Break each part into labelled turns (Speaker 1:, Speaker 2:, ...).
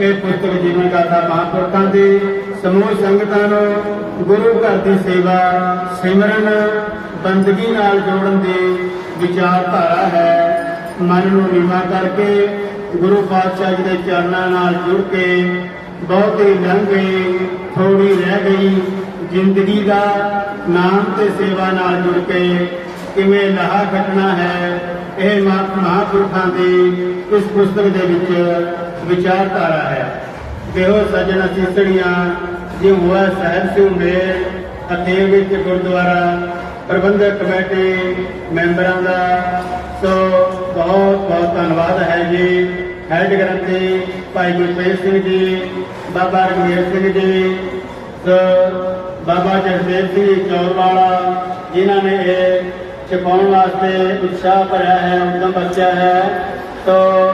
Speaker 1: ਇਹ ਪੁਸਤਕ ਜੀਵਨ ਗਾਥਾ ਮਹਾਂਪੁਰਖਾਂ ਦੀ, ਸਮੂਹ ਸੰਗਤਾਂ ਨੂੰ ਗੁਰੂ ਘਰ ਦੀ ਸੇਵਾ, ਸਿਮਰਨ, ਬੰਦਗੀ ਨਾਲ ਜੋੜਨ ਦੀ ਵਿਚਾਰਧਾਰਾ ਹੈ। ਮਨ ਨੂੰ ਨੀਵਾਂ ਕਰਕੇ ਗੁਰੂ ਪਾਤਸ਼ਾਹ ਜੀ ਦੇ ਚਰਨਾਂ ਨਾਲ ਜੁੜ ਕੇ ਬਹੁਤ ਹੀ ਲੰਘ ਗਈ ਥੋੜੀ ਰਹਿ ਗਈ, ਜ਼ਿੰਦਗੀ ਦਾ ਨਾਮ ਤੇ ਸੇਵਾ ਨਾਲ ਜੁੜ ਕੇ ਕਿਵੇਂ ਲਾਹਾ ਕੱਟਣਾ ਹੈ, ਇਹ ਮਹਾਂਪੁਰਖਾਂ ਦੀ ਇਸ ਪੁਸਤਕ ਦੇ ਵਿੱਚ ਵਿਚਾਰਧਾਰਾ ਹੈ। ਦੇਹੋ ਸਜਣ ਅਸੀਸੜੀਆਂ ਜੇ ਹੋਆ ਸਾਹਿਬ ਸਿਉ ਮੇਰ ਅਥੇ ਵਿੱਚ ਗੁਰਦੁਆਰਾ, ਪ੍ਰਬੰਧਕ ਕਮੇਟੀ ਮੈਂਬਰਾਂ ਦਾ। ਸੋ ਬਹੁਤ ਬਹੁਤ ਧੰਨਵਾਦ ਹੈ ਜੀ। ਹੈਡ ਗ੍ਰੰਥੀ ਭਾਈ ਗੁਰਪ੍ਰੀਤ ਸਿੰਘ ਜੀ, ਬਾਬਾ ਰਗਵੀਰ ਸਿੰਘ ਜੀ ਸੋ ਬਾਬਾ ਜਗਦੇਵ ਸਿੰਘ ਜੀ ਚੌਰਵਾਲਾ, ਜਿਨ੍ਹਾਂ ਨੇ ਇਹ ਛਪਾਉਣ ਵਾਸਤੇ ਉਤਸ਼ਾਹ ਭਰਿਆ ਹੈ, ਉਦਮ ਬਚਿਆ ਹੈ। ਸੋ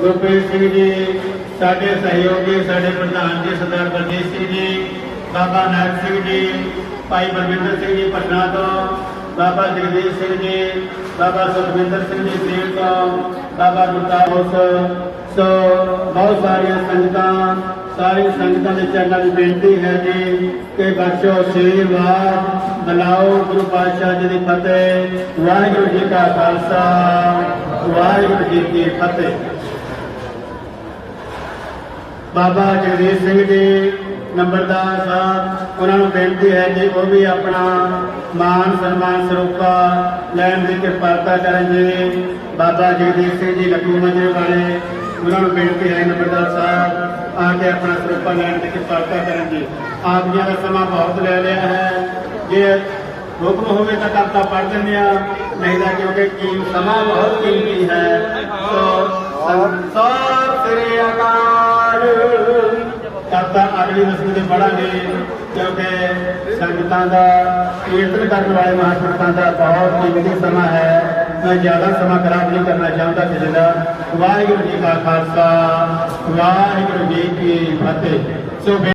Speaker 1: ਗੁਰਪ੍ਰੀਤ ਸਿੰਘ ਜੀ, ਸਾਡੇ ਸਹਿਯੋਗੀ, ਸਾਡੇ ਪ੍ਰਧਾਨ ਜੀ, ਸਰਦਾਰ ਬਲਜੀਤ ਸਿੰਘ ਜੀ, ਬਾਬਾ ਨਾਨਕ ਸਿੰਘ ਜੀ, ਭਾਈ ਬਲਵਿੰਦਰ ਸਿੰਘ ਜੀ ਪਟਨਾ ਤੋਂ, ਬਾਬਾ ਜਗਦੀਸ਼ ਸਿੰਘ ਜੀ, ਬਾਬਾ ਸੁਖਵਿੰਦਰ ਸਿੰਘ ਜੀ ਸੇਲ ਤੋਂ, ਬਾਬਾ ਗੁਰਦਾਸ। ਸੋ ਬਹੁਤ ਸਾਰੀਆਂ ਸੰਗਤਾਂ, ਸਾਰੀ ਸੰਗਤਾਂ ਦੇ ਚਰਨਾਂ ਦੀ ਬੇਨਤੀ ਹੈ ਜੀ ਕਿ ਬਖਸ਼ੋ, ਆਸ਼ੀਰਵਾਦ ਬਲਾਓ ਗੁਰੂ ਪਾਤਸ਼ਾਹ ਜੀ ਦੀ ਫਤਿਹ। ਵਾਹਿਗੁਰੂ ਜੀ ਕਾ ਖਾਲਸਾ, ਵਾਹਿਗੁਰੂ ਜੀ ਕੀ ਫਤਿਹ। ਬਾਬਾ ਜਗਦੀਸ਼ ਸਿੰਘ ਜੀ ਨੰਬਰਦਾਰ ਸਾਹਿਬ ਉਹਨਾਂ ਨੂੰ ਬੇਨਤੀ ਹੈ ਕਿ ਉਹ ਵੀ ਆਪਣਾ ਮਾਨ ਸਨਮਾਨ ਸਰੂਪਾ ਲੈਣ ਦੀ ਕਿਰਪਾਲਤਾ ਕਰਨ ਜੀ ਬਾਬਾ ਜਗਦੀਸ਼ ਸਿੰਘ ਜੀ, ਲੱਖੂ ਮੰਜੇ ਵਾਲੇ, ਉਹਨਾਂ ਨੂੰ ਬੇਨਤੀ ਹੈ ਨੰਬਰਦਾਰ ਸਾਹਿਬ ਆ ਕੇ ਆਪਣਾ ਸਰੂਪਾ ਲੈਣ ਦੀ ਕਿਰਪਾਲਤਾ ਕਰਨ ਜੀ ਆਪ ਜੀ ਦਾ ਸਮਾਂ ਬਹੁਤ ਲੈ ਲਿਆ ਹੈ। ਜੇ ਹੁਕਮ ਹੋਵੇ ਤਾਂ ਕਰਤਾ ਪੜ ਦਿੰਦੇ ਆ ਨਹੀਂ ਤਾਂ ਕਿਉਂਕਿ ਕੀ ਸਮਾਂ ਬਹੁਤ ਕੀਮਤੀ ਹੈ। ਸੋ ਸੰਸਾਰ ਸ੍ਰੀ ਅਕਾਲ। ਕਰਤਾ ਅਗਲੀ ਵਸਤੂ ਦੇ ਪੜਾਂਗੇ ਕਿਉਂਕਿ ਸੰਗਤਾਂ ਦਾ ਕੀਰਤਨ ਕਰਨ ਵਾਲੇ ਮਹਾਂਪੁਰਖਾਂ ਦਾ ਬਹੁਤ ਕੀਮਤੀ ਸਮਾਂ ਹੈ। ਮੈਂ ਜ਼ਿਆਦਾ ਸਮਾਂ ਖਰਾਬ ਨਹੀਂ ਕਰਨਾ ਚਾਹੁੰਦਾ ਕਿਸੇ ਦਾ। ਵਾਹਿਗੁਰੂ ਜੀ ਕਾ ਖਾਲਸਾ, ਵਾਹਿਗੁਰੂ ਜੀ ਕੀ ਫਤਿਹ। ਸੋ